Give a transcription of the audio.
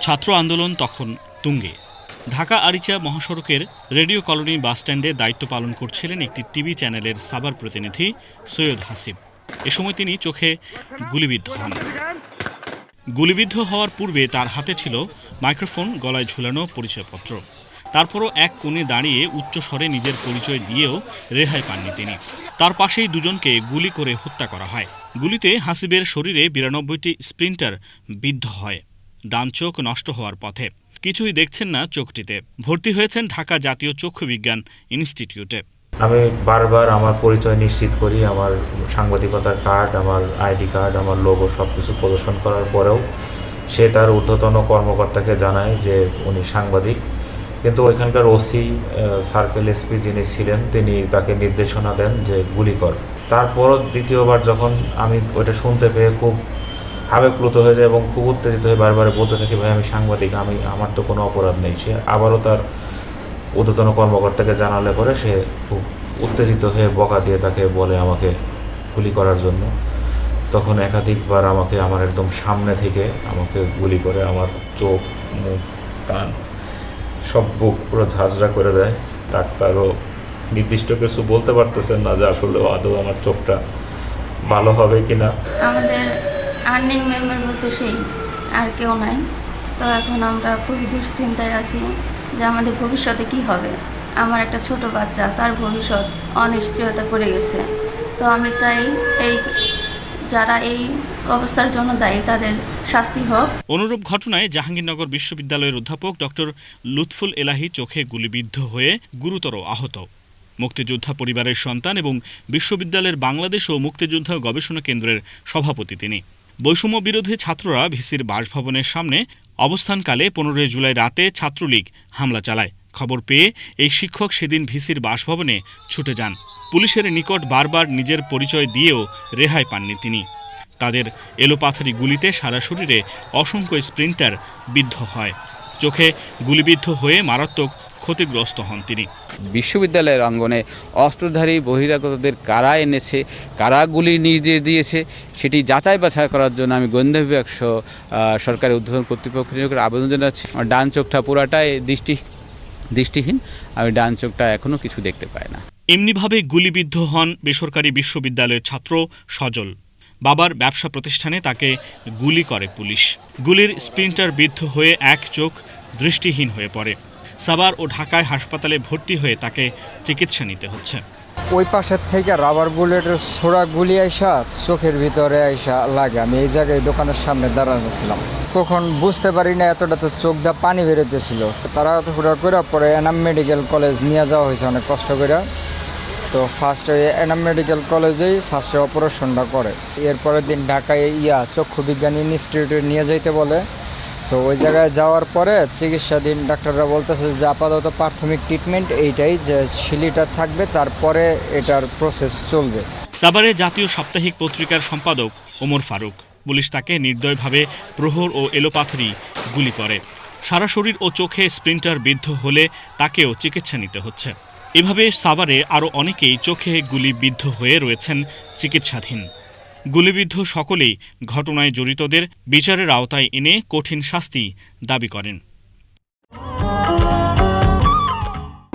ছাত্র আন্দোলন তখন তুঙ্গে। ঢাকা আরিচা মহাসড়কের রেডিও কলোনি বাসস্ট্যান্ডে দায়িত্ব পালন করছিলেন একটি টিভি চ্যানেলের সাবার প্রতিনিধি সৈয়দ হাসিব। এ সময় তিনি চোখে গুলিবিদ্ধ হন। গুলিবিদ্ধ হওয়ার পূর্বে তার হাতে ছিল মাইক্রোফোন, গলায় ঝুলানো পরিচয়পত্র। তারপরও এক কোণে দাঁড়িয়ে উচ্চস্বরে নিজের পরিচয় দিয়েও রেহাই পাননি তিনি। তার পাশেই দুজনকে গুলি করে হত্যা করা হয়। গুলিতে হাসিবের শরীরে বিরানব্বইটি স্প্রিন্টার বিদ্ধ হয়। ডান চোখ নষ্ট হওয়ার পথে। কিছুই দেখছেন না চোখটিতে। ভর্তি হয়েছেন ঢাকা জাতীয় চক্ষু বিজ্ঞান ইনস্টিটিউটে। আমি বারবার আমার পরিচয় নিশ্চিত করি, আমার সাংবাদিকতার কার্ড, আমার আইডি কার্ড, আমার লোগো সব কিছু প্রদর্শন করার পরেও সে তার ঊর্ধ্বতন কর্মকর্তাকে জানায় যে উনি সাংবাদিক। কিন্তু ওইখানকার ওসি সার্কেল এসপি যিনি ছিলেন, তিনি তাকে নির্দেশনা দেন যে গুলি কর। তারপরও দ্বিতীয়বার যখন আমি ওইটা শুনতে পেয়ে খুব আবেগপ্লুত হয়ে যায় এবং খুব উত্তেজিত হয়ে বারবার বলতে থাকি, ভাই, আমি সাংবাদিক, আমি, আমার তো কোনো অপরাধ নেই। সে আবারও তার ঊর্ধ্বতন কর্মকর্তাকে জানালে পরে সে খুব উত্তেজিত হয়ে বকা দিয়ে তাকে বলে আমাকে গুলি করার জন্য। তখন একাধিকবার আমাকে আমার একদম সামনে থেকে আমাকে গুলি করে আমার চোখ, মুখ, কান সব বুক পুরো ঝাঁঝরা করে দেয়। ডাক্তারও নির্দিষ্ট কিছু বলতে পারতেছেন না যে আসলে আদৌ আমার চোখটা ভালো হবে কিনা। আমাদের আর্নিং মেম্বার বলতে সেই, আর কেউ নাই। তো এখন আমরা খুবই দুশ্চিন্তায় আছি যে আমাদের ভবিষ্যতে কি হবে। আমার একটা ছোট বাচ্চা, তার ভবিষ্যৎ অনিশ্চয়তা পড়ে গেছে। তো আমি চাই এই, যারা এই অবস্থার জন্য দায়ী, তাদের শাস্তি হোক। অনুরূপ ঘটনায় জাহাঙ্গীরনগর বিশ্ববিদ্যালয়ের অধ্যাপক ডক্টর লুৎফুল এলাহি চোখে গুলিবিদ্ধ হয়ে গুরুতর আহত। মুক্তিযোদ্ধা পরিবারের সন্তান এবং বিশ্ববিদ্যালয়ের বাংলাদেশ ও মুক্তিযোদ্ধা গবেষণা কেন্দ্রের সভাপতি তিনি। বৈষম্য বিরোধী ছাত্ররা ভিসির বাসভবনের সামনে অবস্থানকালে পনেরোই জুলাই রাতে ছাত্রলীগ হামলা চালায়। খবর পেয়ে এই শিক্ষক সেদিন ভিসির বাসভবনে ছুটে যান। পুলিশের নিকট বারবার নিজের পরিচয় দিয়েও রেহাই পাননি তিনি। তাদের এলোপাথারি গুলিতে সারা শরীরে অসংখ্য স্প্রিন্টার বিদ্ধ হয়। চোখে গুলিবিদ্ধ হয়ে মারাত্মক ক্ষতিগ্রস্ত হন তিনি। বিশ্ববিদ্যালয়ের অঙ্গনে অস্ত্রধারী বহিরাগতদের কারা এনেছে কারা গুলি নির্দেশ দিয়েছে সেটি যাচাই বাছাই করার জন্য আমি গোয়েন্দা বিভাগ সহ আহ, সরকারি উদ্বোধন কর্তৃপক্ষের আবেদন জানাচ্ছি। আমার ডান চোখটা পুরাটাই দৃষ্টি দৃষ্টিহীন। আমি ডান চোখটা এখনও কিছু দেখতে পাই না। এমনিভাবে গুলিবিদ্ধ হন বেসরকারি বিশ্ববিদ্যালয়ের ছাত্র সজল। বাবার ব্যবসা প্রতিষ্ঠানে তাকে গুলি করে পুলিশ। গুলির স্প্রিন্টার বিদ্ধ হয়ে এক চোখ দৃষ্টিহীন হয়ে পড়ে। সাভার ও ঢাকায় হাসপাতালে ভর্তি হয়ে তাকে চিকিৎসা নিতে হচ্ছে। ওই পাশের থেকে রাবার বুলেটের ছোড়া গুলি আইসা চোখের ভিতরে আইসা লাগে। আমি এই জায়গায় দোকানের সামনে দাঁড়ানো ছিলাম। তখন বুঝতে পারি না, এতটা তো চোখ দা পানি বেরোতেছিল। তারা হুড়া করে পরে এনাম মেডিকেল কলেজ নিয়ে যাওয়া হয়েছে অনেক কষ্ট করে। তো ফার্স্টে এনাম মেডিকেল কলেজেই ফার্স্টে অপারেশনটা করে। এরপরের দিন ঢাকায় ইয়া চক্ষু বিজ্ঞান ইনস্টিটিউটে নিয়ে যাইতে বলে। তো ওই জায়গায় যাওয়ার পরে চিকিৎসাধীন ডাক্তাররা বলতেছে যে আপাতত প্রাথমিক ট্রিটমেন্ট এইটাই, যে শিলিটা থাকবে, তারপরে এটার প্রসেস চলবে। সাভারে জাতীয় সাপ্তাহিক পত্রিকার সম্পাদক ওমর ফারুক। পুলিশ তাকে নির্দয়ভাবে প্রহর ও এলোপাথরি গুলি করে। সারা শরীর ও চোখে স্প্রিন্টার বিদ্ধ হলে তাকেও চিকিৎসা নিতে হচ্ছে। এভাবে সাভারে আরও অনেকেই চোখে গুলি বিদ্ধ হয়ে রয়েছেন চিকিৎসাধীন। গুলিবিদ্ধ সকলেই ঘটনায় জড়িতদের বিচারের আওতায় এনে কঠিন শাস্তি দাবি করেন।